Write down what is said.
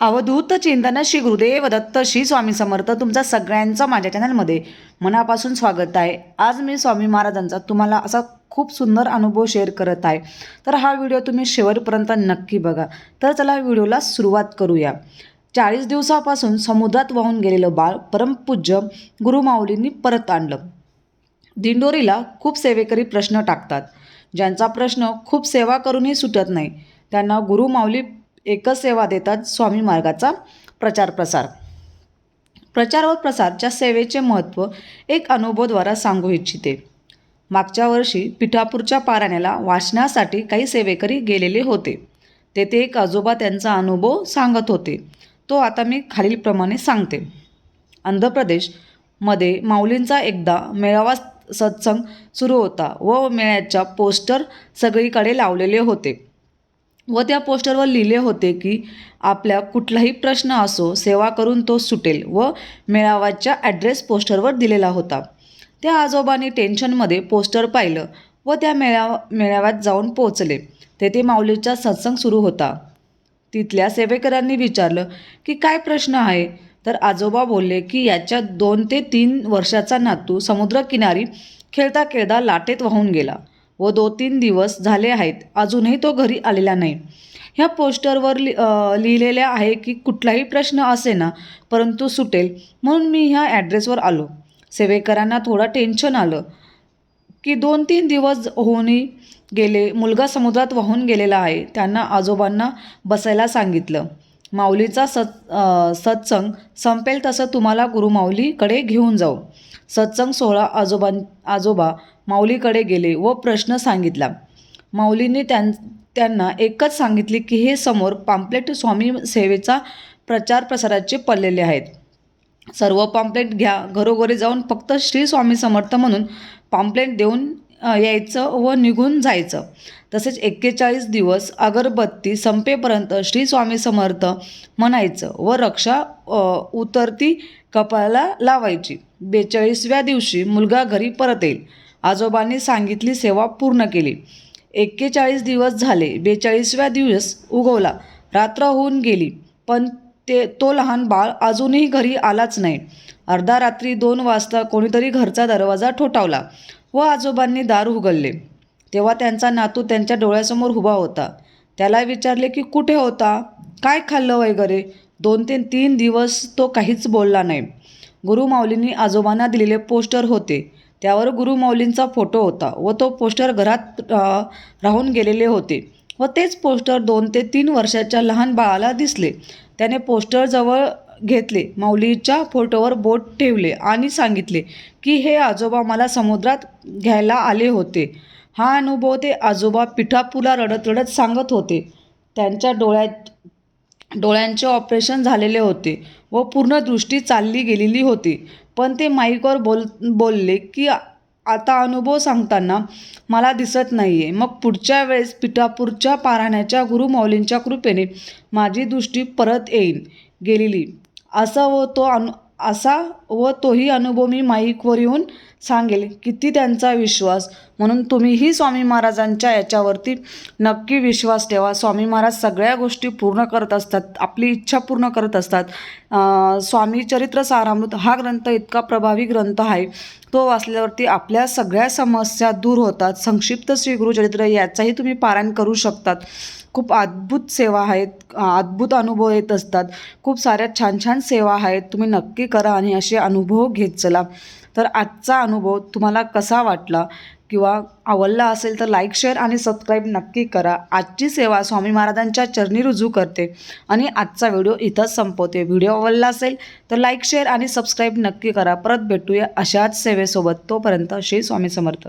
अवधूत चिंतन श्री गुरुदेव दत्त श्री स्वामी समर्थ तुमचा सगळ्यांचं माझ्या चॅनलमध्ये मनापासून स्वागत आहे. आज मी स्वामी महाराजांचा तुम्हाला असा खूप सुंदर अनुभव शेअर करत आहे. तर हा व्हिडिओ तुम्ही शेवटपर्यंत नक्की बघा. तर चला व्हिडिओला सुरुवात करूया. चाळीस दिवसापासून समुद्रात वाहून गेलेलं बाळ परमपूज्य गुरुमाऊलींनी परत आणलं. दिंडोरीला खूप सेवेकरी प्रश्न टाकतात. ज्यांचा प्रश्न खूप सेवा करूनही सुटत नाही त्यांना गुरुमाऊली एकच सेवा देतात स्वामी मार्गाचा प्रचार प्रसार प्रचार व प्रसारच्या सेवेचे महत्त्व एक अनुभवद्वारा सांगू इच्छिते. मागच्या वर्षी पिठापूरच्या पाराण्याला वाचण्यासाठी काही सेवेकरी गेलेले होते. तेथे एक आजोबा त्यांचा अनुभव सांगत होते. तो आता मी खालीलप्रमाणे सांगते. आंध्र प्रदेशमध्ये माऊलींचा एकदा मेळावा सत्संग सुरू होता व मेळ्याच्या पोस्टर सगळीकडे लावलेले होते. व त्या पोस्टरवर लिहिले होते की आपल्या कुठलाही प्रश्न असो सेवा करून तो सुटेल व मेळाव्याच्या ॲड्रेस पोस्टरवर दिलेला होता. त्या आजोबांनी टेन्शनमध्ये पोस्टर पाहिलं व त्या मेळावा मेळाव्यात जाऊन पोचले तेथे माऊलीचा सत्संग सुरू होता. तिथल्या सेवेकरांनी विचारलं की काय प्रश्न आहे? तर आजोबा बोलले की याच्या दोन ते तीन वर्षाचा नातू समुद्रकिनारी खेळता खेळता लाटेत वाहून गेला. व दो तीन दिवस झाले आहेत. अजूनही तो घरी आलेला नाही. ह्या पोस्टरवर लि लिहिलेले आहे की कुठलाही प्रश्न असे ना परंतु सुटेल. म्हणून मी ह्या ॲड्रेसवर आलो. सेवेकरांना थोडं टेन्शन आलं की दोन तीन दिवस होऊनही गेले मुलगा समुद्रात वाहून गेलेला आहे. त्यांना आजोबांना बसायला सांगितलं. माऊलीचा सत् सत्संग संपेल तसं तुम्हाला गुरुमाऊलीकडे घेऊन जाऊ. सत्संग सोहळा आजोबां आजोबा माऊलीकडे गेले व प्रश्न सांगितला. माऊलींनी त्यां त्यांना एकच सांगितले की हे समोर पाम्पलेट स्वामी सेवेचा प्रचार प्रसाराचे पडलेले आहेत. सर्व पाम्पलेट घ्या घरोघरी जाऊन फक्त श्री स्वामी समर्थ म्हणून पाम्पलेट देऊन यायचं व निघून जायचं. तसेच एक्केचाळीस दिवस अगरबत्ती संपेपर्यंत श्री स्वामी समर्थ म्हणायचं व रक्षा उतरती कपाळाला लावायची. बेचाळीसव्या दिवशी मुलगा घरी परत येईल. आजोबांनी सांगितली सेवा पूर्ण केली. एक्केचाळीस दिवस झाले बेचाळीसव्या दिवस उगवला रात्र होऊन गेली पण ते तो लहान बाळ अजूनही घरी आलाच नाही. अर्धा रात्री दोन वाजता कोणीतरी घरचा दरवाजा ठोठावला व आजोबांनी दार उघडले. तेव्हा त्यांचा नातू त्यांच्या डोळ्यासमोर उभा होता. त्याला विचारले की कुठे होता? काय खाल्लं वगैरे? दोन ते तीन दिवस तो काहीच बोलला नाही. गुरुमाऊलींनी आजोबांना दिलेले पोस्टर होते. त्यावर गुरुमाऊलींचा फोटो होता व तो पोस्टर घरात राहून गेलेले होते व तेच पोस्टर दोन ते तीन वर्षाच्या लहान बाळाला दिसले. त्याने पोस्टरजवळ घेतले माऊलीच्या फोटोवर बोट ठेवले आणि सांगितले की हे आजोबा मला समुद्रात घ्यायला आले होते. हा अनुभव ते आजोबा पिठापुला रडत रडत सांगत होते. त्यांच्या डोळ्यात डोळ्यांचे ऑपरेशन झालेले होते व पूर्ण दृष्टी चालली गेलेली होती. पण ते माईकवर बोल बोलले की आता अनुभव सांगताना मला दिसत नाही आहे मग पुढच्या वेळेस पिठापूरच्या पाराण्याच्या गुरुमौलींच्या कृपेने माझी दृष्टी परत येईन गेलेली. असा व तो अनु असा व तोही अनुभव मी माईकवर येऊन सांगेल. किती त्यांचा विश्वास म्हणून तुम्हीही स्वामी महाराजांच्या याच्यावरती नक्की विश्वास ठेवा. स्वामी महाराज सगळ्या गोष्टी पूर्ण करत असतात. आपली इच्छा पूर्ण करत असतात. स्वामी चरित्र सारामृत हा ग्रंथ इतका प्रभावी ग्रंथ आहे. तो वाचल्यावरती आपल्या सगळ्या समस्या दूर होतात. संक्षिप्त श्री गुरुचरित्र याचाही तुम्ही पारायण करू शकतात. खूप अद्भुत सेवा आहेत. अद्भुत अनुभव येत असतात. खूप साऱ्या छान छान सेवा आहेत. तुम्ही नक्की करा आणि असे अनुभव घेत चला. तर आजचा अनुभव तुम्हाला कसा वाटला? किंवा आवडला असेल तर लाईक शेअर आणि सबस्क्राईब नक्की करा. आजची सेवा स्वामी महाराजांच्या चरणी रुजू करते आणि आजचा व्हिडिओ इथंच संपवते. व्हिडिओ आवडला असेल तर लाईक शेअर आणि सबस्क्राईब नक्की करा. परत भेटूया अशाच सेवेसोबत. तोपर्यंत श्री स्वामी समर्थ.